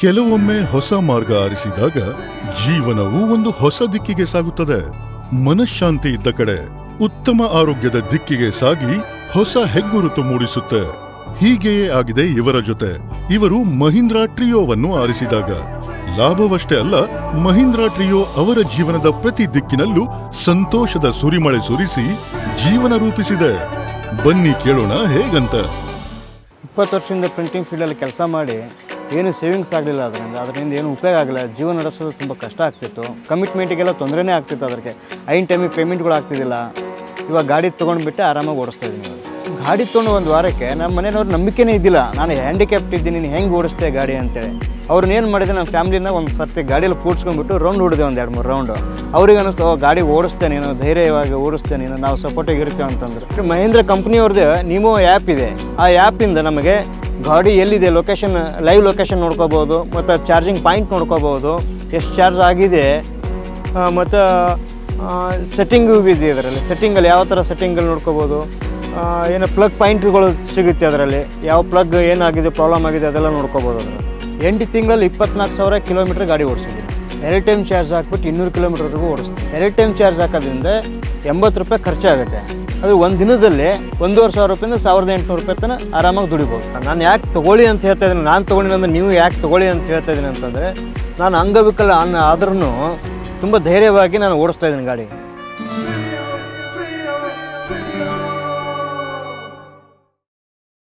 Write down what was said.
ಕೆಲವೊಮ್ಮೆ ಹೊಸ ಮಾರ್ಗ ಆರಿಸಿದಾಗ ಜೀವನವು ಒಂದು ಹೊಸ ದಿಕ್ಕಿಗೆ ಸಾಗುತ್ತದೆ. ಮನಃಶಾಂತಿ ಇದ್ದ ಕಡೆ ಉತ್ತಮ ಆರೋಗ್ಯದ ದಿಕ್ಕಿಗೆ ಸಾಗಿ ಹೊಸ ಹೆಗ್ಗುರುತು ಮೂಡಿಸುತ್ತೆ. ಹೀಗೆಯೇ ಆಗಿದೆ ಇವರ ಜೊತೆ. ಇವರು ಮಹೀಂದ್ರಾ ಟ್ರಿಯೋವನ್ನು ಆರಿಸಿದಾಗ. ಲಾಭವಷ್ಟೇ ಅಲ್ಲ, ಮಹೀಂದ್ರಾ ಟ್ರಿಯೋ ಅವರ ಜೀವನದ ಪ್ರತಿ ದಿಕ್ಕಿನಲ್ಲೂ ಸಂತೋಷದ ಸುರಿಮಳೆ ಸುರಿಸಿ ಜೀವನ ರೂಪಿಸಿದೆ. ಬನ್ನಿ ಕೇಳೋಣ ಹೇಗಂತ. ಇಪ್ಪತ್ತು ವರ್ಷದಿಂದ ಪ್ರಿಂಟಿಂಗ್ ಫೀಲ್ಡಲ್ಲಿ ಕೆಲಸ ಮಾಡಿ ಏನು ಸೇವಿಂಗ್ಸ್ ಆಗಲಿಲ್ಲ ಅದರಿಂದ ಅದರಿಂದ ಏನು ಉಪಯೋಗ ಆಗಲಿಲ್ಲ. ಜೀವನ ನಡೆಸೋದು ತುಂಬ ಕಷ್ಟ ಆಗ್ತಿತ್ತು. ಕಮಿಟ್ಮೆಂಟಿಗೆಲ್ಲ ತೊಂದರೆನೇ ಆಗ್ತಿತ್ತು ಅದಕ್ಕೆ. ಐನ್ ಟೈಮಿಗೆ ಪೇಮೆಂಟ್ಗಳು ಆಗ್ತಿದ್ದಿಲ್ಲ. ಇವಾಗ ಗಾಡಿ ತೊಗೊಂಡ್ಬಿಟ್ಟು ಆರಾಮಾಗಿ ಓಡಿಸ್ತಾ ಇದ್ದೀನಿ ಗಾಡಿ ತೊಗೊಂಡು ಒಂದು ವಾರಕ್ಕೆ ನಮ್ಮ ಮನೆಯವ್ರ ನಂಬಿಕೆನೇ ಇದ್ದಿಲ್ಲ. ನಾನು ಹ್ಯಾಂಡಿಕ್ಯಾಪ್ಟ್ ಇದ್ದೀನಿ, ನೀನು ಹೆಂಗೆ ಓಡಿಸ್ತೆ ಗಾಡಿ ಅಂತೇಳಿ. ಅವ್ರನ್ನ ಏನು ಮಾಡಿದೆ ನಮ್ಮ ಫ್ಯಾಮ್ಲಿನ ಒಂದು ಸರ್ತಿ ಗಾಡಿಯಲ್ಲಿ ಕೂಡ್ಸ್ಕೊಂಡ್ಬಿಟ್ಟು ರೌಂಡ್ ಹೊಡೆದೆ ಒಂದು ಎರಡು ಮೂರು ರೌಂಡು ಅವ್ರಿಗೆ ಅನ್ನಿಸ್ತು ಗಾಡಿ ಓಡಿಸ್ತೆ ನೀನು, ಧೈರ್ಯವಾಗಿ ಓಡಿಸ್ತೆ ನೀನು, ನಾವು ಸಪೋರ್ಟಿಗೆ ಇರ್ತೀವಿ ಅಂತಂದ್ರೆ. ಮಹೇಂದ್ರ ಕಂಪ್ನಿಯವ್ರದ್ದು ನಿಮೋ ಆ್ಯಪ್ ಇದೆ. ಆ ಆ್ಯಪಿಂದ ನಮಗೆ ಗಾಡಿ ಎಲ್ಲಿದೆ? ಲೊಕೇಶನ್ ಲೈವ್ ಲೊಕೇಶನ್ ನೋಡ್ಕೋಬೋದು ಮತ್ತು ಚಾರ್ಜಿಂಗ್ ಪಾಯಿಂಟ್ ನೋಡ್ಕೋಬೋದು ಎಷ್ಟು ಚಾರ್ಜ್ ಆಗಿದೆ? ಮತ್ತು ಸೆಟ್ಟಿಂಗು ಇದೆ ಅದರಲ್ಲಿ ಸೆಟ್ಟಿಂಗಲ್ಲಿ ಯಾವ ಥರ ಸೆಟ್ಟಿಂಗಲ್ಲಿ ನೋಡ್ಕೋಬೋದು ಏನು ಪ್ಲಗ್ ಪಾಯಿಂಟ್ಗಳು ಸಿಗುತ್ತೆ ಅದರಲ್ಲಿ. ಯಾವ ಪ್ಲಗ್ ಏನಾಗಿದೆ ಪ್ರಾಬ್ಲಮ್ ಆಗಿದೆ ಅದೆಲ್ಲ ನೋಡ್ಕೋಬೋದು ಅದರಲ್ಲಿ. ಎಂಟು ತಿಂಗಳಲ್ಲಿ ಇಪ್ಪತ್ನಾಲ್ಕು ಸಾವಿರ ಕಿಲೋಮೀಟ್ರ್ ಗಾಡಿ ಓಡಿಸಿದ್ದೀನಿ ಎರಡು ಟೈಮ್ ಚಾರ್ಜ್ ಹಾಕ್ಬಿಟ್ಟು ಇನ್ನೂರು ಕಿಲೋಮೀಟರ್ವರೆಗೂ ಓಡಿಸ್ತೀವಿ ಎರಡು ಟೈಮ್ ಚಾರ್ಜ್ ಹಾಕೋದ್ರಿಂದ ಎಂಬತ್ತು ರೂಪಾಯಿ ಖರ್ಚಾಗುತ್ತೆ. ಅದು ಒಂದು ದಿನದಲ್ಲಿ ಒಂದೂವರೆ ಸಾವಿರ ರೂಪಾಯಿಂದ ಸಾವಿರದ ಎಂಟುನೂರು ರೂಪಾಯಿ ತನಕ ಆರಾಮಾಗಿ ದುಡಿಬೋದು. ನಾನು ಯಾಕೆ ತೊಗೊಳ್ಳಿ ಅಂತ ಹೇಳ್ತಾ ಇದ್ದೀನಿ. ನಾನು ತೊಗೊಂಡಿನ ಅಂದರೆ ನೀವು ಯಾಕೆ ತೊಗೊಳ್ಳಿ ಅಂತ ಹೇಳ್ತಾ ಇದ್ದೀನಿ ಅಂತಂದರೆ, ನಾನು ಅಂಗವಿಕಲ ಅನ್ನ ಆದ್ರೂ ತುಂಬ ಧೈರ್ಯವಾಗಿ ನಾನು ಓಡಿಸ್ತಾ ಇದ್ದೀನಿ ಗಾಡಿ.